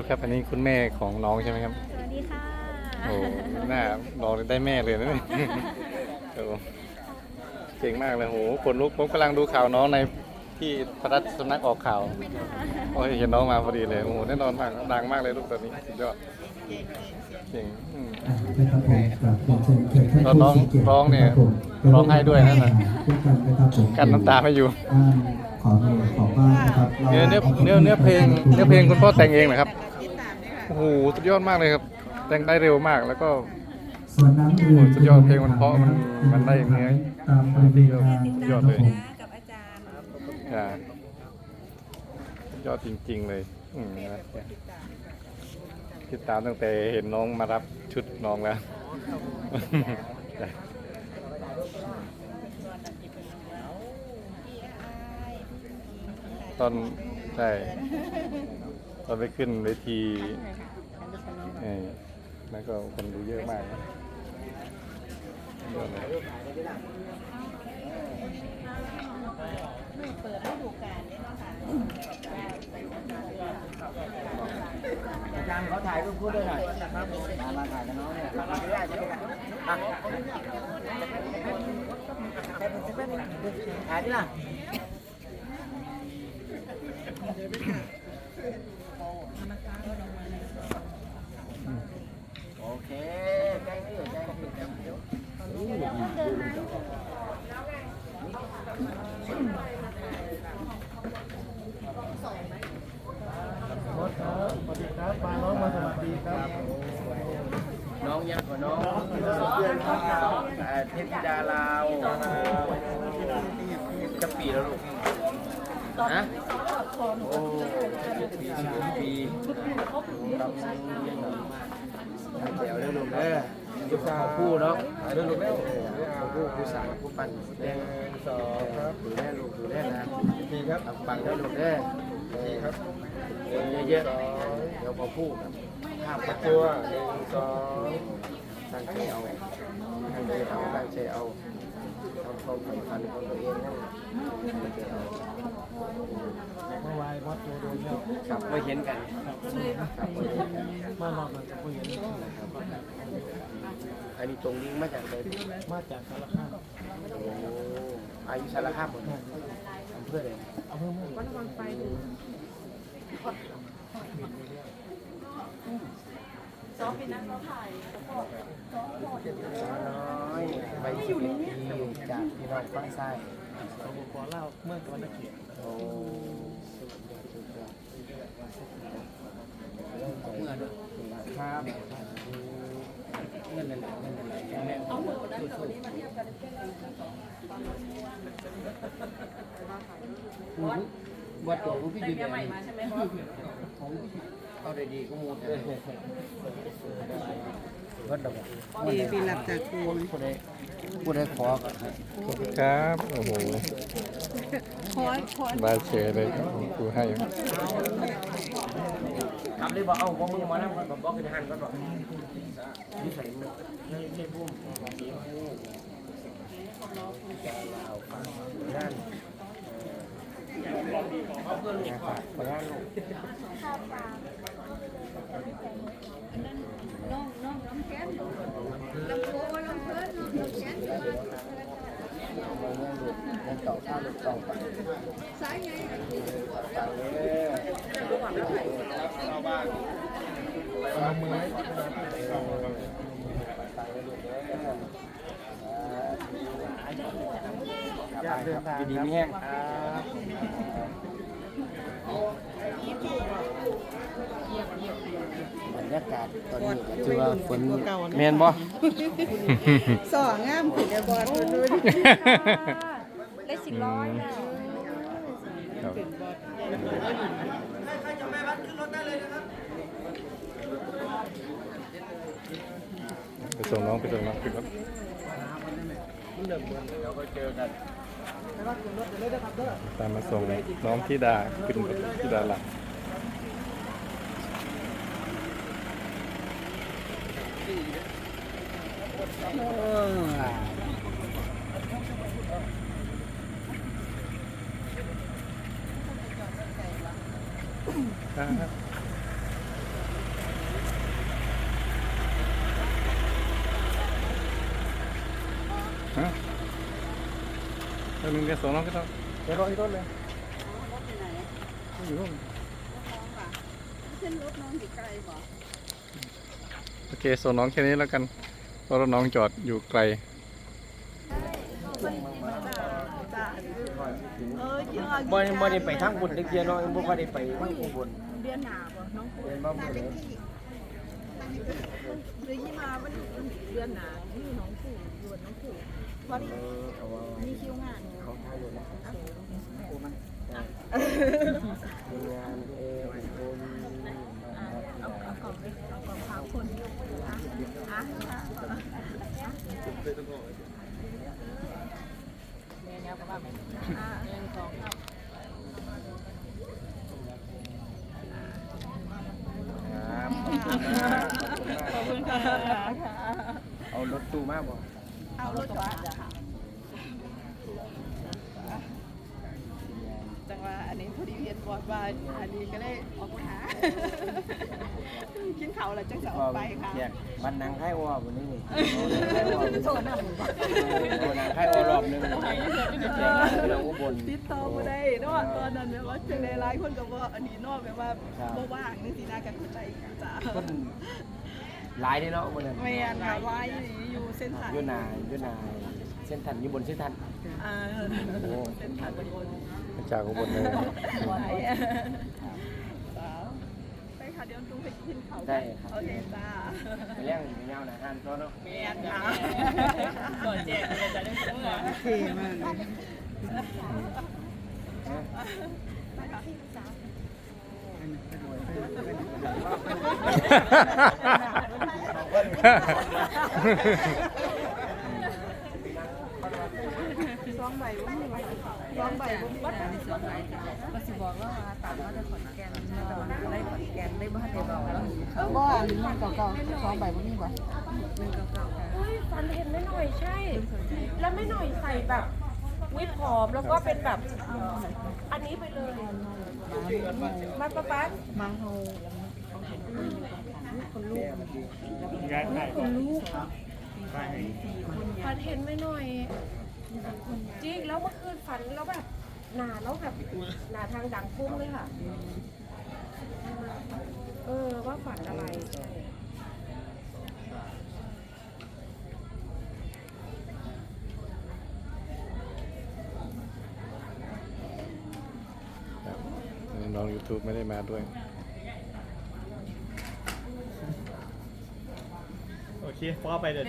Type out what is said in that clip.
ษครับ อันนี้คุณแม่ของน้องใช่ไหมครับ สวัสดีค่ะโอ้หน้าน้องได้แม่เลยนะเนี่ยโอ้เก่งมากเลยโหคนลุกผมกำลังดูข่าวน้องในที่พระราชสำนักออกข่าว โอ้ยเห็นน้องมาพอดีเลยโอ้โหแน่นอนมากดังมากเลยลูกตอนนี้สุดยอดเก่งอืม นะครับผมกราบเรียนเชิญแขกตอนน้องผู้ทกียติร้องเนี่ยะคบผมร้องไห้ด้วยนะทุกท่านนะครับผมกันน้ำตาไม่อยู่บ้าน ขอเงินของบ้านนะครับเนื้อเนื้อเนื้อเนื้อเพลงเนื้อเพลงคุณพ่อแต่งเองเหรอครับโอ้โหสุดยอดมากเลยครับ แต่งได้เร็วมากแล้วก็ส่วนน้ำดื่มสุดยอดเพลงมันเพราะมันมันได้อย่างเงี้ยตามบริเวณงานสุดยอดเลยครับผมกับอาจารย์อ่าสุดยอดจริง ๆ เลยอืมนะติดตามตั้งแต่เห็นน้องมารับชุดน้องแล้ว ตอนใช่ตอนไปขึ้นเวทีเออแล้วก็คนดูเยอะมากนะเยอะเลยอาจารย์เขอถ่ายรูปคู่ด้วยหน่อยครับมามาถ่ายกับน้องเนี่ยมาไม่ได้ใช่ไหมอะถ่ายดิล่ะโอเคใกล้ไม่อยู่ใกล้ไม่อยู่น้องยังกว่าน้องเอ่อเทพธิดาลาวจะปี แล้วลูกฮะโอ้ปีสิบปีเดี๋ยวเรื่องลูกเด้อยุคเขาพูดเนาะเรื่องลูกเด้อเขาพูดผู้สาวผู้ปั่นแดงสองครับดูแลลูกดูแลนะดีครับปังได้ลูกเด้อดีครับเยอะๆเดี๋ยวพอพูดครับห้ามประตัวหนึ่งสองตั้งใจเอาตั้งใจเอาตั้งใจเอาทำ ความสำคัญของตัวเองนั่นตั้งใจเอาเมื่อวานวัดโจโดนแล้วครับไม่เห็นกันครับไม่เห็นกันมารอบนั้นก็เห็นอันนี้ตรงนี้มาจากไหนมาจากสารคามโอ้อายุสารคามหมดอำเภอเลยอำเภอเมือง น้อยไปสิบเอ็ดปีจากพี่น้องฝั่งซ้ายสปปลาเมื่องตะวันตกเฉียงโอ้ครับเงินอะไรเงินอะไรแม่เอาหมูนั้นกับนี้มาเทียบกันวัดตัวพี่ยืนใหม่มาใช่ไหมของ เอาได้ดีก็มูแต่วัดดอกดีปีหลับจากครูผู้ใดผู้ใดขอก็ให้ครับ โอ้โหคอยคอยได้เชยเลยครับครูให้ทำได้บ่เอาบ่มึงมาแล้วก็บอกคือทหารก็บอกนิสัยมันนั่นใช่พุ่มแกลาวฝากด้าน เขาเพื่อนลูกฝากด้านลูก น้องน้องน้องแค้นลำโพงลำเพลินน้องน้องแค้น มาเลี้ยงลูกเลี้ยงต่อข้าวลูกต่อไป สายไง ฝากเลยเอาบ้านเอามือให้ฝากเลยลูกเด้อ อยากเดินทาง ดีๆไม่แห้ง ตอนนี้ก็ถือว่าฝนแมนบ่ สองงามขึ้นเดี๋ยวบอลดูดูได้สิบร้อยนะครับไปส่งน้องไปส่งน้องขึ้นรถเดี๋ยวก็เจอกันตามมาส่งน้องที่ดาขึ้นรถที่ดาหลัง ครับฮะแล้วมึงจะสองน้องก็ต้องไปรอที่รถเลยรถไปไหนอยู่ห้องรถน้องป่ะขึ้นรถน้องอยู่ไกลป่ะ โอเคส่งน้องแค่นี้แล้วกันเพราะรถน้องจอดอยู่ไกลจ้าเออเยอะบ่ได้บ่ได้ไปทางบุญเด็กเดียวเนาะบ่ค่อยได้ไปทางบุญเดือนหนาบ่น้องปูเรียนบ่มื้อเด้อหรือยี่มามันเดือนหนาที่น้องปูยวนน้องปูพอดีเออเอาว่ามีคิวงานเขาทายอยู่นะมีงานเออคนเอาเอากล่องไปเอากล่องพาคนอะ อะอะครับขอบคุณค่ะเอารถตู้มาบ่เอารถจอดค่ะจังว่าอันนี้พอดีเรียนบอดว่าอันนี้ก็เลยออกมาหา กินข้าวแล้วจังจะออกไปค่ะแยกวันนางไข่อ้อวันนี้นี่โซนน้ำโซนนางไข่อ้อรอบหนึงแยกเราอุบล ติดต่อบ่ได้เนาะตอนนั้นแบบว่าจังได๋หลายคนก็บ่อันนี้เนาะแบบว่าบ่ว่างจังซี่นะกันเข้าใจกันจ้าคนหลายเด้เนาะมื้อนั้นแม่นค่ะว่าอยู่เส้นทางอยู่นาอยู่นาเส้นทันอยู่บนเส้นทัน อ่าเส้นทางบนจากอุบลเลยไปไปค่ะเดี๋ยวดูไปกินข้าวได้ครับ โอเคจ้าไปเลี้ยงไปเงาหนาหันตัวเนาะแม่นค่ะก่อนแจกเลยจะได้เมื่อเท่มากเลย สองใบบ่มีว่าสองใบบ่มีว่า ก็สิบอกว่าตามมาแต่ขอนแก่นมาแต่ว่าได้ขอนแก่น ได้บ้านได้เบาแล้วบ่อันนี้เก่าๆสองใบบ่มีบ่เฮ้ยฟันเห็นไม่หน่อยใช่ แล้วไม่หน่อยใส่แบบวิปหอมแล้วก็เป็นแบบ อันนี้ไปเลยมาปะป๊ามังเฮาย้ายไข่คนลูกฟันเห็นไม่หน่อยจริงแล้วเมื่อคืนฝันแล้วแบบหนาแล้วแบบหนาทางดังพุ่งเลยค่ะ เออ ว่าฝันอะไรใช่น้อง YouTube ไม่ได้มาด้วย โอเคพ่อไปเดี๋ยว